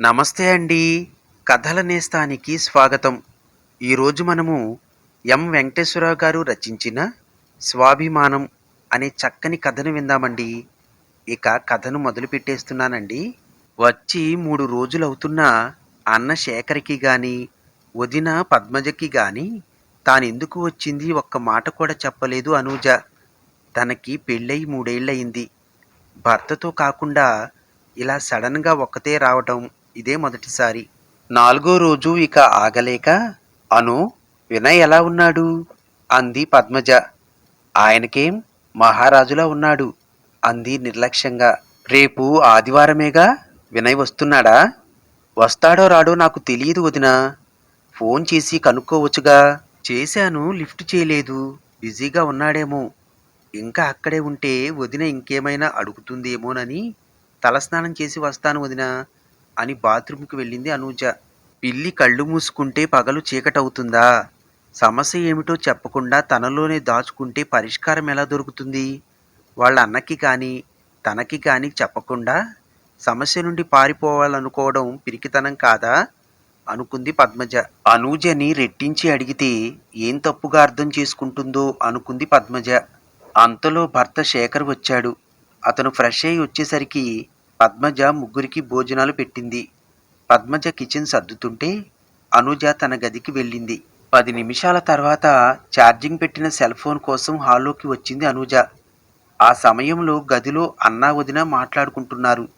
నమస్తే అండి. కథల నేస్తానికి స్వాగతం. ఈరోజు మనము ఎం వెంకటేశ్వరరావు గారు రచించిన స్వాభిమానం అనే చక్కని కథను విందామండి. ఇక కథను మొదలు పెట్టేస్తున్నానండి. వచ్చి మూడు రోజులవుతున్నా అన్న శేఖర్కి గాని వదిన పద్మజకి గాని తానెందుకు వచ్చింది? ఒక్క మాట కూడా చెప్పలేదు అనూజ. తనకి పెళ్ళై మూడేళ్ళయింది. భర్తతో కాకుండా ఇలా సడన్గా ఒక్కతే రావటం ఇదే మొదటిసారి. నాలుగో రోజు ఇక ఆగలేక అను వినయ్ ఎలా ఉన్నాడు? అంది పద్మజ. ఆయనకేం? మహారాజులా ఉన్నాడు. అంది నిర్లక్ష్యంగా. రేపు ఆదివారమేగా? వినయ్ వస్తున్నాడా? వస్తాడో రాడో నాకు తెలియదు వదినా. ఫోన్ చేసి కనుక్కోవచ్చుగా. చేశాను లిఫ్ట్ చేయలేదు. బిజీగా ఉన్నాడేమో. ఇంకా అక్కడే ఉంటే వదిన ఇంకేమైనా అడుగుతుందేమోనని తలస్నానం చేసి వస్తాను వదిన. అని బాత్రూంకి వెళ్ళింది అనూజ. పిల్లి కళ్ళు మూసుకుంటే పగలు చీకటవుతుందా? సమస్య ఏమిటో చెప్పకుండా తనలోనే దాచుకుంటే పరిష్కారం ఎలా దొరుకుతుంది? వాళ్ళ అన్నకి కానీ తనకి కానీ చెప్పకుండా సమస్య నుండి పారిపోవాలనుకోవడం పిరికితనం కాదా? అనుకుంది పద్మజ. అనూజని రెట్టించి అడిగితే ఏం తప్పుగా అర్థం చేసుకుంటుందో అనుకుంది పద్మజ. అంతలో భర్త శేఖర్ వచ్చాడు. అతను ఫ్రెష్ అయి వచ్చేసరికి పద్మజ ముగ్గురికి భోజనాలు పెట్టింది. పద్మజ కిచెన్ సర్దుతుంటే అనుజ తన గదికి వెళ్ళింది. పది నిమిషాల తర్వాత ఛార్జింగ్ పెట్టిన సెల్ ఫోన్ కోసం హాల్లోకి వచ్చింది అనూజ. ఆ సమయంలో గదిలో అన్నా వదిన మాట్లాడుకుంటున్నారు.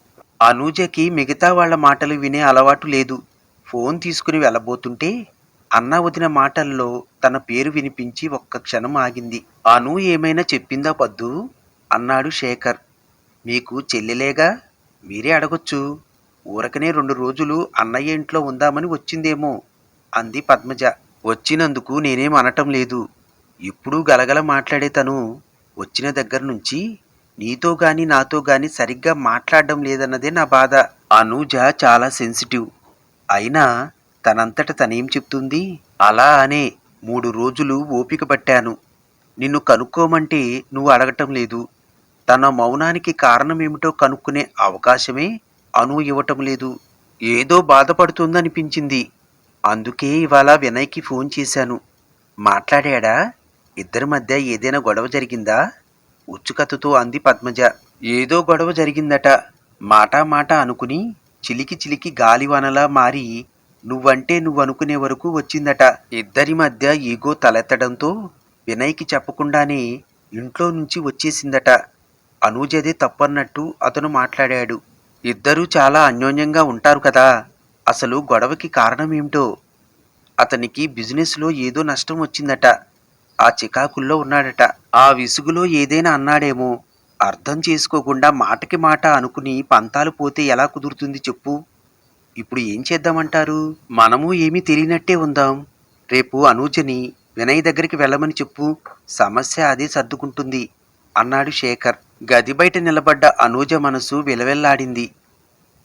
అనూజకి మిగతా వాళ్ళ మాటలు వినే అలవాటు లేదు. ఫోన్ తీసుకుని వెళ్ళబోతుంటే అన్నా వదిన మాటల్లో తన పేరు వినిపించి ఒక్క క్షణం ఆగింది. అను ఏమైనా చెప్పిందా పద్దు? అన్నాడు శేఖర్. మీకు చెల్లెలేగా? మీరే అడగొచ్చు. ఊరకనే రెండు రోజులు అన్నయ్య ఇంట్లో ఉందామని వచ్చిందేమో అంది పద్మజ. వచ్చినందుకు నేనేం అనటం లేదు. ఎప్పుడూ గలగల మాట్లాడే తను. వచ్చిన దగ్గర నుంచి నీతో గాని నాతో గాని సరిగ్గా మాట్లాడడం లేదన్నదే నా బాధ. అనూజ చాలా సెన్సిటివ్. అయినా తనంతట తనేం చెప్తుంది? అలా అనే మూడు రోజులు ఓపిక పట్టాను. నిన్ను కనుక్కోమంటే నువ్వు అడగటం లేదు. తన మౌనానికి కారణమేమిటో కనుక్కునే అవకాశమే అను ఇవ్వటం లేదు. ఏదో బాధపడుతుందనిపించింది. అందుకే ఇవాళ వినయ్కి ఫోన్ చేశాను. మాట్లాడాడా? ఇద్దరి మధ్య ఏదైనా గొడవ జరిగిందా? ఉచ్చుకథతో అంది పద్మజ. ఏదో గొడవ జరిగిందట. మాటా మాట అనుకుని చిలికి చిలికి గాలివానలా మారి నువ్వంటే నువ్వనుకునే వరకు వచ్చిందట. ఇద్దరి మధ్య ఈగో తలెత్తడంతో వినయ్కి చెప్పకుండానే ఇంట్లో నుంచి వచ్చేసిందట. అనూజదే తప్పన్నట్టు అతను మాట్లాడాడు. ఇద్దరూ చాలా అన్యోన్యంగా ఉంటారు కదా. అసలు గొడవకి కారణమేమిటో? అతనికి బిజినెస్లో ఏదో నష్టం వచ్చిందట. ఆ చికాకుల్లో ఉన్నాడట. ఆ విసుగులో ఏదైనా అన్నాడేమో. అర్థం చేసుకోకుండా మాటకి మాట అనుకుని పంతాలు పోతే ఎలా కుదురుతుంది చెప్పు. ఇప్పుడు ఏం చేద్దామంటారు? మనము ఏమీ తెలియనట్టే ఉందాం. రేపు అనూజని వినయ్ దగ్గరికి వెళ్ళమని చెప్పు. సమస్య అదే సర్దుకుంటుంది. అన్నాడు శేఖర్. గది బయట నిలబడ్డ అనూజ మనసు విలవెల్లాడింది.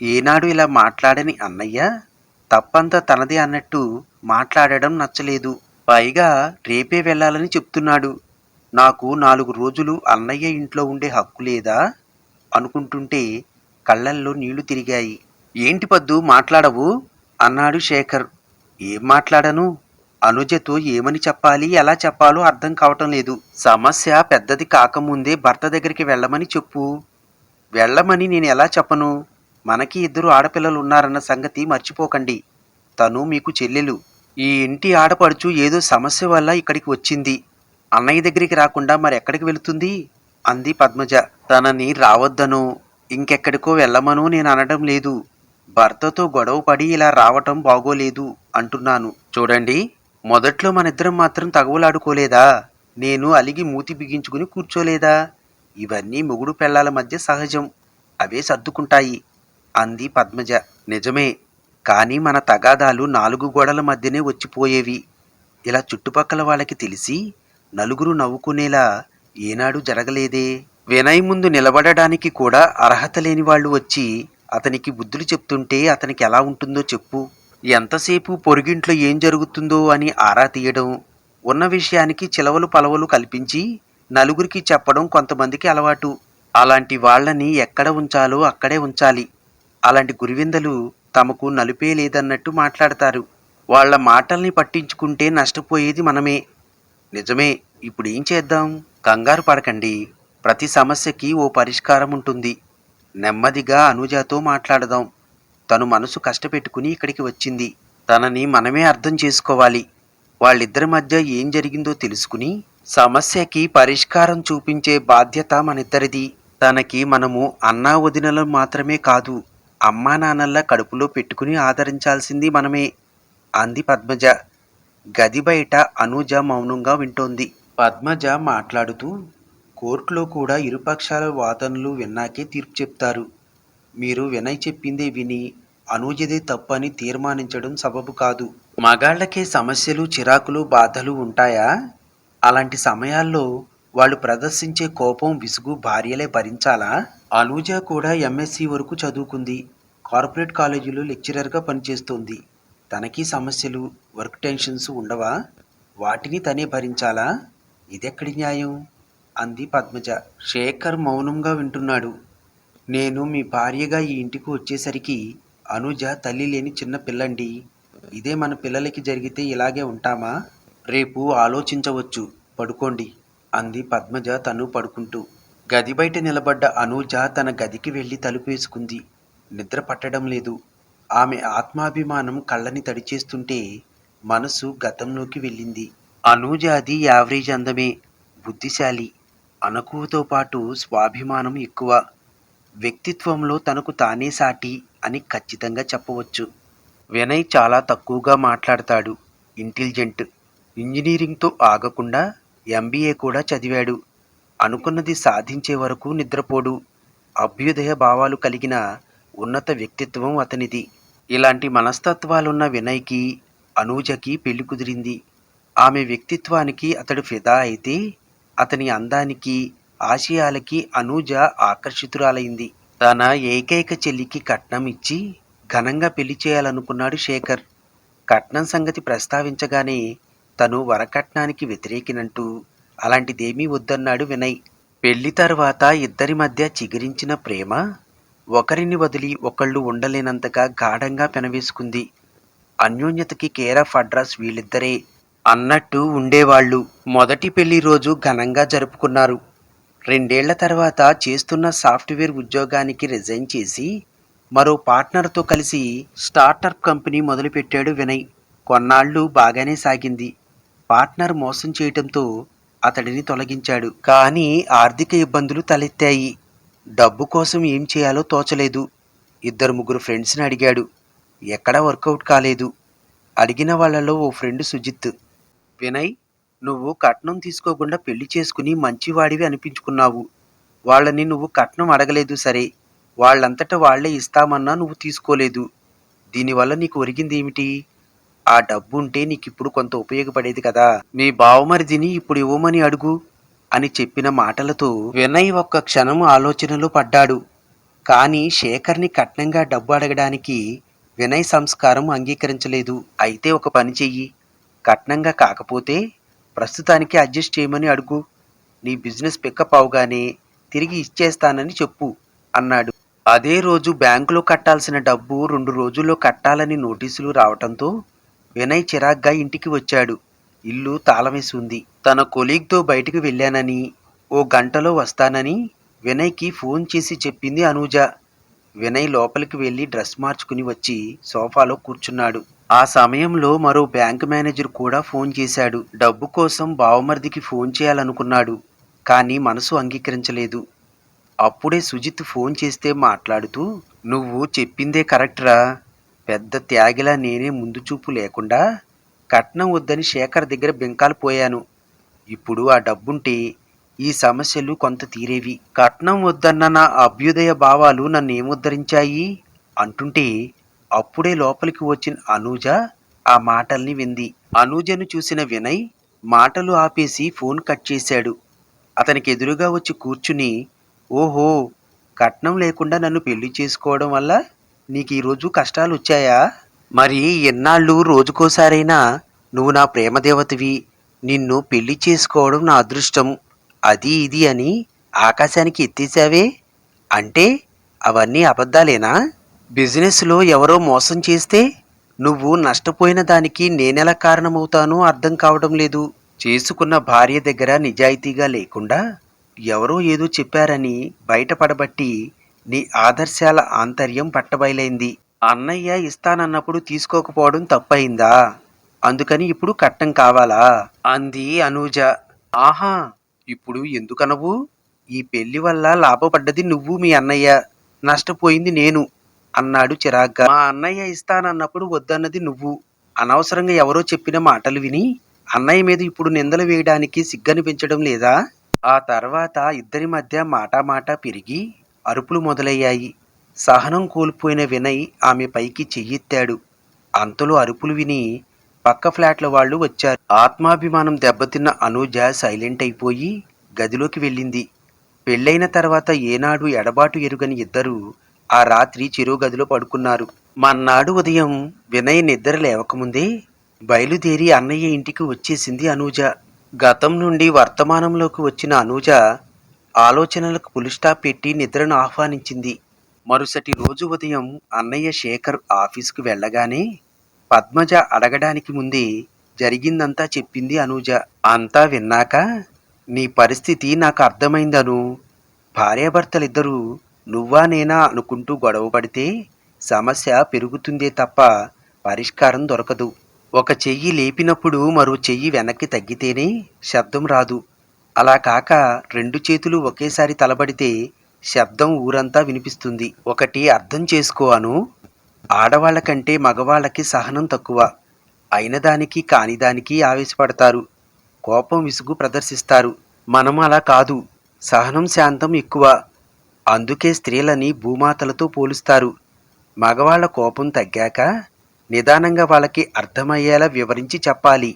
ఏనాడు ఇలా మాట్లాడని అన్నయ్య? తప్పంతా తనదే అన్నట్టు మాట్లాడడం నచ్చలేదు. పైగా రేపే వెళ్ళాలని చెప్తున్నాడు. నాకు నాలుగు రోజులు అన్నయ్య ఇంట్లో ఉండే హక్కు లేదా? అనుకుంటుంటే కళ్ళల్లో నీళ్ళు తిరిగాయి. ఏంటి పద్దు మాట్లాడవు? అన్నాడు శేఖర్. ఏం మాట్లాడను? అనుజతో ఏమని చెప్పాలి ఎలా చెప్పాలో అర్థం కావటం లేదు. సమస్య పెద్దది కాకముందే భర్త దగ్గరికి వెళ్ళమని చెప్పు. వెళ్ళమని నేను ఎలా చెప్పను? మనకి ఇద్దరు ఆడపిల్లలు ఉన్నారన్న సంగతి మర్చిపోకండి. తను మీకు చెల్లెలు. ఈ ఇంటి ఆడపడుచు ఏదో సమస్య వల్ల ఇక్కడికి వచ్చింది. అన్నయ్య దగ్గరికి రాకుండా మరి ఎక్కడికి వెళుతుంది? అంది పద్మజ. తనని రావద్దను. ఇంకెక్కడికో వెళ్ళమను నేను అనడం లేదు. భర్తతో గొడవ పడి ఇలా రావటం బాగోలేదు అంటున్నాను. చూడండి. మొదట్లో మనిద్దరం మాత్రం తగవులాడుకోలేదా? నేను అలిగి మూతి బిగించుకుని కూర్చోలేదా? ఇవన్నీ మొగుడు పెళ్ళాల మధ్య సహజం. అవే సర్దుకుంటాయి అంది పద్మజ. నిజమే కానీ మన తగాదాలు నాలుగు గోడల మధ్యనే వచ్చిపోయేవి. ఇలా చుట్టుపక్కల వాళ్ళకి తెలిసి నలుగురు నవ్వుకునేలా ఏనాడు జరగలేదే. వినయ్ ముందు నిలబడడానికి కూడా అర్హత లేని వాళ్ళు వచ్చి అతనికి బుద్ధులు చెప్తుంటే అతనికి ఎలా ఉంటుందో చెప్పు. ఎంతసేపు పొరుగింట్లో ఏం జరుగుతుందో అని ఆరా తీయడం ఉన్న విషయానికి చిలవలు పలవలు కల్పించి నలుగురికి చెప్పడం కొంతమందికి అలవాటు. అలాంటి వాళ్ళని ఎక్కడ ఉంచాలో అక్కడే ఉంచాలి. అలాంటి గురివిందలు తమకు నలుపే లేదన్నట్టు మాట్లాడతారు. వాళ్ళ మాటల్ని పట్టించుకుంటే నష్టపోయేది మనమే. నిజమే ఇప్పుడు ఏం చేద్దాం? కంగారు పడకండి. ప్రతి సమస్యకి ఓ పరిష్కారం ఉంటుంది. నెమ్మదిగా అనుజాతో మాట్లాడదాం. తను మనసు కష్టపెట్టుకుని ఇక్కడికి వచ్చింది. తనని మనమే అర్థం చేసుకోవాలి. వాళ్ళిద్దరి మధ్య ఏం జరిగిందో తెలుసుకుని సమస్యకి పరిష్కారం చూపించే బాధ్యత మనిద్దరిది. తనకి మనము అన్నా వదినలు మాత్రమే కాదు అమ్మా నాన్నల కడుపులో పెట్టుకుని ఆదరించాల్సింది మనమే. అంది పద్మజ. గది బయట అనూజ మౌనంగా వింటోంది. పద్మజ మాట్లాడుతూ కోర్టులో కూడా ఇరుపక్షాల వాదనలు విన్నాకే తీర్పు చెప్తారు. మీరు వినయ్ చెప్పిందే విని అనూజదే తప్పని తీర్మానించడం సబబు కాదు. మగాళ్ళకే సమస్యలు చిరాకులు బాధలు ఉంటాయా? అలాంటి సమయాల్లో వాళ్ళు ప్రదర్శించే కోపం విసుగు భార్యలే భరించాలా? అనూజ కూడా ఎంఎస్సి వరకు చదువుకుంది. కార్పొరేట్ కాలేజీలో లెక్చరర్గా పనిచేస్తోంది. తనకి సమస్యలు వర్క్ టెన్షన్స్ ఉండవా? వాటిని తనే భరించాలా? ఇదెక్కడి న్యాయం? అంది పద్మజ. శేఖర్ మౌనంగా వింటున్నాడు. నేను మీ భార్యగా ఈ ఇంటికి వచ్చేసరికి అనుజ తల్లి లేని చిన్న పిల్లండి. ఇదే మన పిల్లలకి జరిగితే ఇలాగే ఉంటామా? రేపు ఆలోచించవచ్చు. పడుకోండి అంది పద్మజ తను పడుకుంటూ. గది బయట నిలబడ్డ అనూజ తన గదికి వెళ్ళి తలుపేసుకుంది నిద్ర పట్టడం లేదు. ఆమె ఆత్మాభిమానం కళ్ళని తడిచేస్తుంటే మనసు గతంలోకి వెళ్ళింది. అనూజాది యావరేజ్ అందమే బుద్ధిశాలి అనకువతో పాటు స్వాభిమానం ఎక్కువ. వ్యక్తిత్వంలో తనకు తానే సాటి అని ఖచ్చితంగా చెప్పవచ్చు. వినయ్ చాలా తక్కువగా మాట్లాడతాడు. ఇంటెలిజెంట్. ఇంజనీరింగ్తో ఆగకుండా ఎంబీఏ కూడా చదివాడు. అనుకున్నది సాధించే వరకు నిద్రపోడు. అభ్యుదయ భావాలు కలిగిన ఉన్నత వ్యక్తిత్వం అతనిది. ఇలాంటి మనస్తత్వాలున్న వినయ్కి అనూజకి పెళ్ళి కుదిరింది. ఆమె వ్యక్తిత్వానికి అతడు ఫిదా అయితే అతని అందానికి ఆశయాలకి అనూజ ఆకర్షితురాలైంది. తన ఏకైక చెల్లికి కట్నం ఇచ్చి ఘనంగా పెళ్ళి చేయాలనుకున్నాడు శేఖర్. కట్నం సంగతి ప్రస్తావించగానే తను వరకట్నానికి వ్యతిరేకినంటూ అలాంటిదేమీ వద్దన్నాడు వినయ్. పెళ్ళి తర్వాత ఇద్దరి మధ్య చిగురించిన ప్రేమ ఒకరిని వదిలి ఒకళ్ళు ఉండలేనంతగా గాఢంగా పెనవేసుకుంది. అన్యోన్యతకి కేర్ ఆఫ్ అడ్రస్ వీళ్ళిద్దరే అన్నట్టు ఉండేవాళ్ళు. మొదటి పెళ్ళి రోజు ఘనంగా జరుపుకున్నారు. రెండేళ్ళ తర్వాత చేస్తున్న సాఫ్ట్వేర్ ఉద్యోగానికి రిజైన్ చేసి మరో పార్ట్నర్తో కలిసి స్టార్టప్ కంపెనీ మొదలుపెట్టాడు వినయ్. కొన్నాళ్ళు బాగానే సాగింది. పార్ట్నర్ మోసం చేయటంతో అతడిని తొలగించాడు. కానీ ఆర్థిక ఇబ్బందులు తలెత్తాయి. డబ్బు కోసం ఏం చేయాలో తోచలేదు. ఇద్దరు ముగ్గురు ఫ్రెండ్స్ని అడిగాడు. ఎక్కడా వర్కౌట్ కాలేదు. అడిగిన వాళ్ళలో ఓ ఫ్రెండ్ సుజిత్. వినయ్ నువ్వు కట్నం తీసుకోకుండా పెళ్ళి చేసుకుని మంచివాడివి అనిపించుకున్నావు. వాళ్ళని నువ్వు కట్నం అడగలేదు సరే. వాళ్ళంతట వాళ్ళే ఇస్తామన్నా నువ్వు తీసుకోలేదు. దీనివల్ల నీకు ఒరిగింది ఏమిటి? ఆ డబ్బు ఉంటే నీకు ఇప్పుడు కొంత ఉపయోగపడేది కదా. మీ బావమరిదిని ఇప్పుడు ఇవ్వమని అడుగు అని చెప్పిన మాటలతో వినయ్ ఒక్క క్షణం ఆలోచనలో పడ్డాడు. కానీ శేఖర్ని కట్నంగా డబ్బు అడగడానికి వినయ్ సంస్కారం అంగీకరించలేదు. అయితే ఒక పని చెయ్యి. కట్నంగా కాకపోతే ప్రస్తుతానికి అడ్జస్ట్ చేయమని అడుగు. నీ బిజినెస్ పికప్ అవగానే తిరిగి ఇచ్చేస్తానని చెప్పు అన్నాడు. అదే రోజు బ్యాంకులో కట్టాల్సిన డబ్బు రెండు రోజుల్లో కట్టాలని నోటీసులు రావటంతో వినయ్ చిరాగ్గా ఇంటికి వచ్చాడు. ఇల్లు తాళమేసి ఉంది తన కొలీగ్తో బయటికి వెళ్ళానని ఓ గంటలో వస్తానని వినయ్కి ఫోన్ చేసి చెప్పింది అనూజ. వినయ్ లోపలికి వెళ్ళి డ్రెస్ మార్చుకుని వచ్చి సోఫాలో కూర్చున్నాడు. ఆ సమయంలో మరో బ్యాంక్ మేనేజర్ కూడా ఫోన్ చేశాడు. డబ్బు కోసం బావమరిదికి ఫోన్ చేయాలనుకున్నాడు కానీ మనసు అంగీకరించలేదు. అప్పుడే సుజిత్ ఫోన్ చేస్తే మాట్లాడుతూ నువ్వు చెప్పిందే కరెక్ట్రా పెద్ద త్యాగిలా నేనే ముందు చూపు లేకుండా కట్నం వద్దని శేఖర్ దగ్గర బెంకాలు పోయాను. ఇప్పుడు ఆ డబ్బుంటే ఈ సమస్యలు కొంత తీరేవి. కట్నం వద్దన్న నా అభ్యుదయ భావాలు నన్ను ఏముద్ధరించాయి అంటుంటే అప్పుడే లోపలికి వచ్చిన అనూజ ఆ మాటల్ని వింది. అనూజను చూసిన వినయ్ మాటలు ఆపేసి ఫోన్ కట్ చేశాడు. అతనికి ఎదురుగా వచ్చి కూర్చుని ఓహో కట్నం లేకుండా నన్ను పెళ్ళి చేసుకోవడం వల్ల నీకు ఈరోజు కష్టాలు వచ్చాయా మరి ఎన్నాళ్ళు రోజుకోసారైనా నువ్వు నా ప్రేమదేవతవి నిన్ను పెళ్ళి చేసుకోవడం నా అదృష్టం. అది ఇది అని ఆకాశానికి ఎత్తేసావే? అంటే అవన్నీ అబద్ధాలేనా? బిజినెస్లో ఎవరో మోసం చేస్తే నువ్వు నష్టపోయిన దానికి నేనెలా కారణమవుతానో అర్థం కావడం లేదు. చేసుకున్న భార్య దగ్గర నిజాయితీగా లేకుండా ఎవరో ఏదో చెప్పారని బయటపడబట్టి నీ ఆదర్శాల ఆంతర్యం పట్టబయలైంది. అన్నయ్య ఇస్తానన్నప్పుడు తీసుకోకపోవడం తప్పయిందా అందుకని ఇప్పుడు కట్టం కావాలా? అంది అనూజ. ఆహా ఇప్పుడు ఎందుకనవు? ఈ పెళ్ళి వల్ల లాభపడ్డది నువ్వు మీ అన్నయ్య. నష్టపోయింది నేను. అన్నాడు చిరాగ్గా. మా అన్నయ్య ఇస్తానన్నప్పుడు వద్దన్నది నువ్వు. అనవసరంగా ఎవరో చెప్పిన మాటలు విని అన్నయ్య మీద ఇప్పుడు నిందలు వేయడానికి సిగ్గనిపించడం లేదా? ఆ తర్వాత ఇద్దరి మధ్య మాటా మాట పెరిగి అరుపులు మొదలయ్యాయి. సహనం కోల్పోయిన వినయ్ ఆమె పైకి చెయ్యెత్తాడు. అంతలో అరుపులు విని పక్క ఫ్లాట్ల వాళ్ళు వచ్చారు. ఆత్మాభిమానం దెబ్బతిన్న అనూజ సైలెంట్ అయిపోయి గదిలోకి వెళ్ళింది. పెళ్ళైన తర్వాత ఏనాడు ఎడబాటు ఎరుగని ఇద్దరు ఆ రాత్రి చిరు గదిలో పడుకున్నారు. మన్నాడు ఉదయం వినయ్ నిద్ర లేవకముందే బయలుదేరి అన్నయ్య ఇంటికి వచ్చేసింది అనూజ. గతం నుండి వర్తమానంలోకి వచ్చిన అనూజ ఆలోచనలకు పులిస్టాప్ పెట్టి నిద్రను ఆహ్వానించింది. మరుసటి రోజు ఉదయం అన్నయ్య శేఖర్ ఆఫీసుకు వెళ్ళగానే పద్మజ అడగడానికి ముందే జరిగిందంతా చెప్పింది అనూజ. అంతా విన్నాక నీ పరిస్థితి నాకు అర్థమైందను. భార్యాభర్తలిద్దరూ నువ్వా నేనా అనుకుంటూ గొడవ పడితే సమస్య పెరుగుతుందే తప్ప పరిష్కారం దొరకదు. ఒక చెయ్యి లేపినప్పుడు మరో చెయ్యి వెనక్కి తగ్గితేనే శబ్దం రాదు. అలా కాక రెండు చేతులు ఒకేసారి తలబడితే శబ్దం ఊరంతా వినిపిస్తుంది. ఒకటి అర్థం చేసుకోను ఆడవాళ్ళ కంటే మగవాళ్ళకి సహనం తక్కువ. అయినదానికి కానిదానికి ఆవేశపడతారు. కోపం విసుగు ప్రదర్శిస్తారు. మనం అలా కాదు. సహనం శాంతం ఎక్కువ. అందుకే స్త్రీలని భూమాతలతో పోలుస్తారు. మగవాళ్ళ కోపం తగ్గాక నిదానంగా వాళ్ళకి అర్థమయ్యేలా వివరించి చెప్పాలి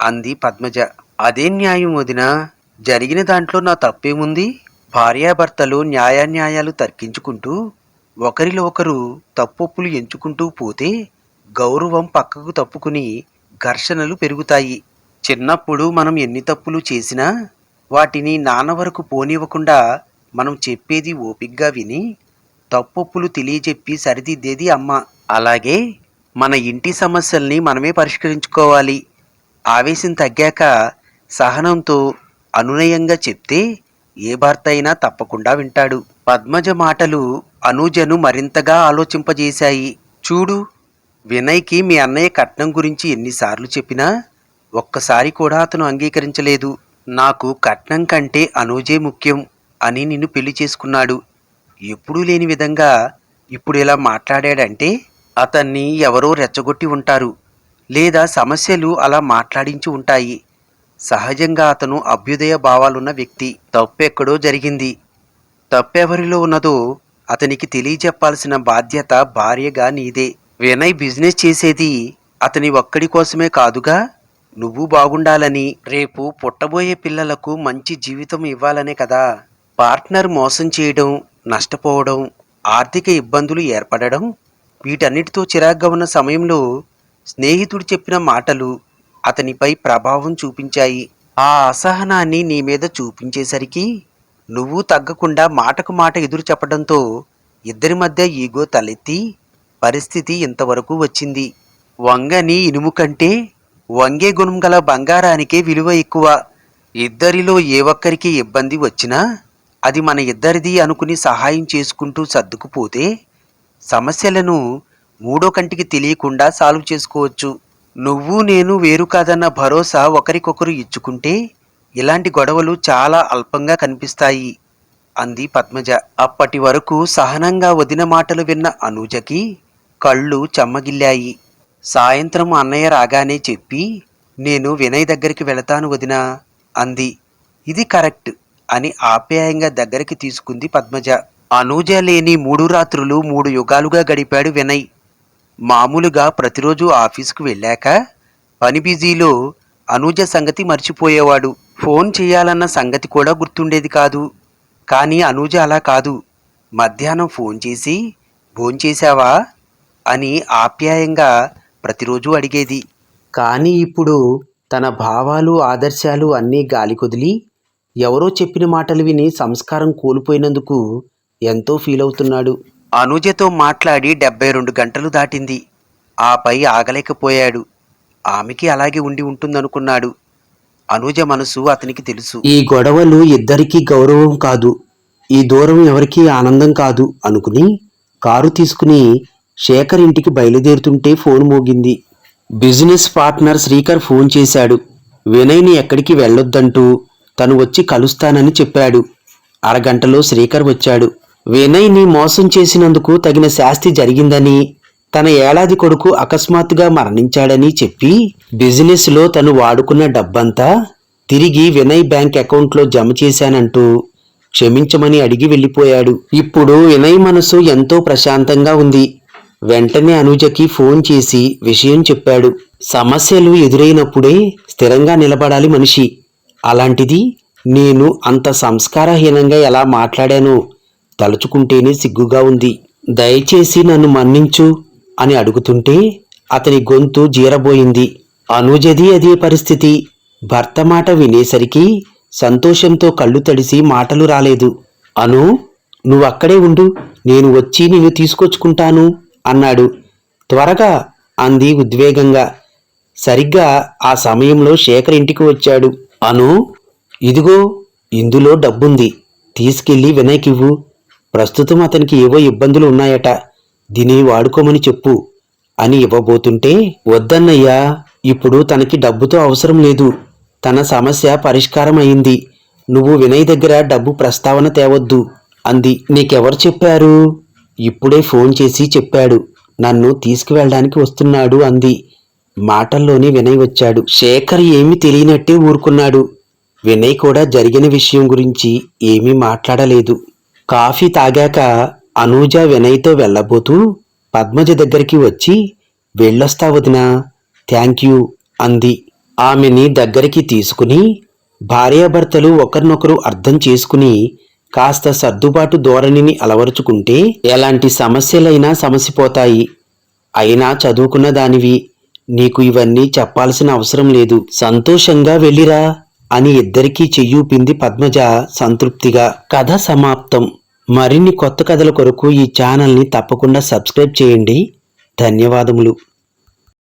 అంది పద్మజ. అదే న్యాయం వదిన. జరిగిన దాంట్లో నా తప్పేముంది? భార్యాభర్తలు న్యాయాన్యాయాలు తర్కించుకుంటూ ఒకరిలో ఒకరు తప్పొప్పులు ఎంచుకుంటూ పోతే గౌరవం పక్కకు తప్పుకుని ఘర్షణలు పెరుగుతాయి. చిన్నప్పుడు మనం ఎన్ని తప్పులు చేసినా వాటిని నాన్న వరకు పోనివ్వకుండా మనం చెప్పేది ఓపిగ్గా విని తప్పొప్పులు తెలియజెప్పి సరిదిద్దేది అమ్మ. అలాగే మన ఇంటి సమస్యల్ని మనమే పరిష్కరించుకోవాలి. ఆవేశం తగ్గాక సహనంతో అనునయంగా చెప్తే ఏ భర్త అయినా తప్పకుండా వింటాడు. పద్మజ మాటలు అనుజను మరింతగా ఆలోచింపజేశాయి. చూడు వినయ్కి మీ అన్నయ్య కట్నం గురించి ఎన్నిసార్లు చెప్పినా ఒక్కసారి కూడా అతను అంగీకరించలేదు. నాకు కట్నం కంటే అనూజే ముఖ్యం. అని నిన్ను పెళ్ళి చేసుకున్నాడు. ఎప్పుడూ లేని విధంగా ఇప్పుడు ఇలా మాట్లాడాడంటే అతన్ని ఎవరో రెచ్చగొట్టి ఉంటారు లేదా సమస్యలు అలా మాట్లాడించి ఉంటాయి. సహజంగా అతను అభ్యుదయ భావాలున్న వ్యక్తి. తప్పెక్కడో జరిగింది. తప్పెవరిలో ఉన్నదో అతనికి తెలియజెప్పాల్సిన బాధ్యత భార్యగా నీదే. వినయ్ బిజినెస్ చేసేది అతని ఒక్కడి కోసమే కాదుగా నువ్వు బాగుండాలని. రేపు పుట్టబోయే పిల్లలకు మంచి జీవితం ఇవ్వాలనే కదా. పార్ట్నర్ మోసం చేయడం నష్టపోవడం ఆర్థిక ఇబ్బందులు ఏర్పడడం వీటన్నిటితో చిరాగ్గా ఉన్న సమయంలో స్నేహితుడు చెప్పిన మాటలు అతనిపై ప్రభావం చూపించాయి. ఆ అసహనాన్ని నీ మీద చూపించేసరికి నువ్వు తగ్గకుండా మాటకు మాట ఎదురు చెప్పడంతో ఇద్దరి మధ్య ఈగో తలెత్తి పరిస్థితి ఇంతవరకు వచ్చింది. వంగని ఇనుము కంటే వంగే గుణం గల బంగారానికే విలువ ఎక్కువ. ఇద్దరిలో ఏ ఒక్కరికి ఇబ్బంది వచ్చినా అది మన ఇద్దరిది అనుకుని సహాయం చేసుకుంటూ సర్దుకుపోతే సమస్యలను మూడో కంటికి తెలియకుండా సాల్వ్ చేసుకోవచ్చు. నువ్వు నేను వేరు కాదన్న భరోసా ఒకరికొకరు ఇచ్చుకుంటే ఇలాంటి గొడవలు చాలా అల్పంగా కనిపిస్తాయి అంది పద్మజ. అప్పటి వరకు సహనంగా వదిన మాటలు విన్న అనూజకి కళ్ళు చెమ్మగిల్లాయి. సాయంత్రం అన్నయ్య రాగానే చెప్పి నేను వినయ్ దగ్గరికి వెళతాను వదినా అంది. ఇది కరెక్ట్. అని ఆప్యాయంగా దగ్గరికి తీసుకుంది పద్మజ. అనూజ లేని మూడు రాత్రులు మూడు యుగాలుగా గడిపాడు వినయ్. మామూలుగా ప్రతిరోజు ఆఫీసుకు వెళ్ళాక పని బిజీలో అనూజ సంగతి మర్చిపోయేవాడు. ఫోన్ చేయాలన్న సంగతి కూడా గుర్తుండేది కాదు. కానీ అనూజ అలా కాదు. మధ్యాహ్నం ఫోన్ చేసి భోంచేశావా అని ఆప్యాయంగా ప్రతిరోజు అడిగేది. కానీ ఇప్పుడు తన భావాలు ఆదర్శాలు అన్నీ గాలికొదిలి ఎవరో చెప్పిన మాటలు విని సంస్కారం కోల్పోయినందుకు ఎంతో ఫీల్ అవుతున్నాడు. అనుజతో మాట్లాడి డెబ్బై రెండు గంటలు దాటింది. ఆపై ఆగలేకపోయాడు. ఆమెకి అలాగే ఉండి ఉంటుందనుకున్నాడు. అనుజ మనసు అతనికి తెలుసు. ఈ గొడవలు ఇద్దరికీ గౌరవం కాదు. ఈ దూరం ఎవరికీ ఆనందం కాదు అనుకుని కారు తీసుకుని శేఖర్ ఇంటికి బయలుదేరుతుంటే ఫోన్ మోగింది. బిజినెస్ పార్ట్నర్ శ్రీకర్ ఫోన్ చేశాడు. వినయ్ని ఎక్కడికి వెళ్ళొద్దంటూ తను వచ్చి కలుస్తానని చెప్పాడు. అరగంటలో శ్రీకర్ వచ్చాడు. వినయ్ని మోసం చేసినందుకు తగిన శాస్తి జరిగిందని తన ఏడాది కొడుకు అకస్మాత్తుగా మరణించాడని చెప్పి బిజినెస్లో తను వాడుకున్న డబ్బంతా తిరిగి వినయ్ బ్యాంక్ అకౌంట్లో జమ చేశానంటూ క్షమించమని అడిగి వెళ్ళిపోయాడు. ఇప్పుడు వినయ్ మనసు ఎంతో ప్రశాంతంగా ఉంది. వెంటనే అనుజకి ఫోన్ చేసి విషయం చెప్పాడు. సమస్యలు ఎదురైనప్పుడే స్థిరంగా నిలబడాలి మనిషి. అలాంటిది నేను అంత సంస్కారహీనంగా ఎలా మాట్లాడాను? తలుచుకుంటేనే సిగ్గుగా ఉంది. దయచేసి నన్ను మన్నించు అని అడుగుతుంటే అతని గొంతు జీరబోయింది. అనుజది అదే పరిస్థితి. భర్త మాట వినేసరికి సంతోషంతో కళ్ళు తడిసి మాటలు రాలేదు. అను నువ్వక్కడే ఉండు. నేను వచ్చి నిన్ను తీసుకొచ్చుకుంటాను అన్నాడు. త్వరగా అంది ఉద్వేగంగా. సరిగ్గా ఆ సమయంలో శేఖర్ ఇంటికి వచ్చాడు. అను ఇదిగో ఇందులో డబ్బుంది. తీసుకెళ్ళి వినయ్కివ్వు ప్రస్తుతం అతనికి ఏవో ఇబ్బందులు ఉన్నాయట. దీనిని వాడుకోమని చెప్పు అని ఇవ్వబోతుంటే వద్దన్నయ్యా ఇప్పుడు తనకి డబ్బుతో అవసరం లేదు. తన సమస్య పరిష్కారం అయింది నువ్వు వినయ్ దగ్గర డబ్బు ప్రస్తావన తేవద్దు అంది. నీకెవరు చెప్పారు? ఇప్పుడే ఫోన్ చేసి చెప్పాడు. నన్ను తీసుకువెళ్ళడానికి వస్తున్నాడు అంది. మాటల్లోనే వినయ్ వచ్చాడు. శేఖర్ ఏమీ తెలియనట్టే ఊరుకున్నాడు. వినయ్ కూడా జరిగిన విషయం గురించి ఏమీ మాట్లాడలేదు. కాఫీ తాగాక అనూజ వినయ్తో వెళ్ళబోతూ పద్మజ దగ్గరికి వచ్చి వెళ్ళొస్తా వదినా థ్యాంక్ యూ అంది. ఆమెని దగ్గరికి తీసుకుని భార్యాభర్తలు ఒకరినొకరు అర్థం చేసుకుని కాస్త సర్దుబాటు ధోరణిని అలవరుచుకుంటే ఎలాంటి సమస్యలైనా సమసిపోతాయి. అయినా చదువుకున్న దానివి నీకు ఇవన్నీ చెప్పాల్సిన అవసరం లేదు. సంతోషంగా వెళ్ళిరా అని ఇద్దరికీ చెయ్యూపింది పద్మజ సంతృప్తిగా. కథ సమాప్తం. మరిన్ని కొత్త కథల కొరకు ఈ ఛానల్ని తప్పకుండా సబ్స్క్రైబ్ చేయండి. ధన్యవాదములు.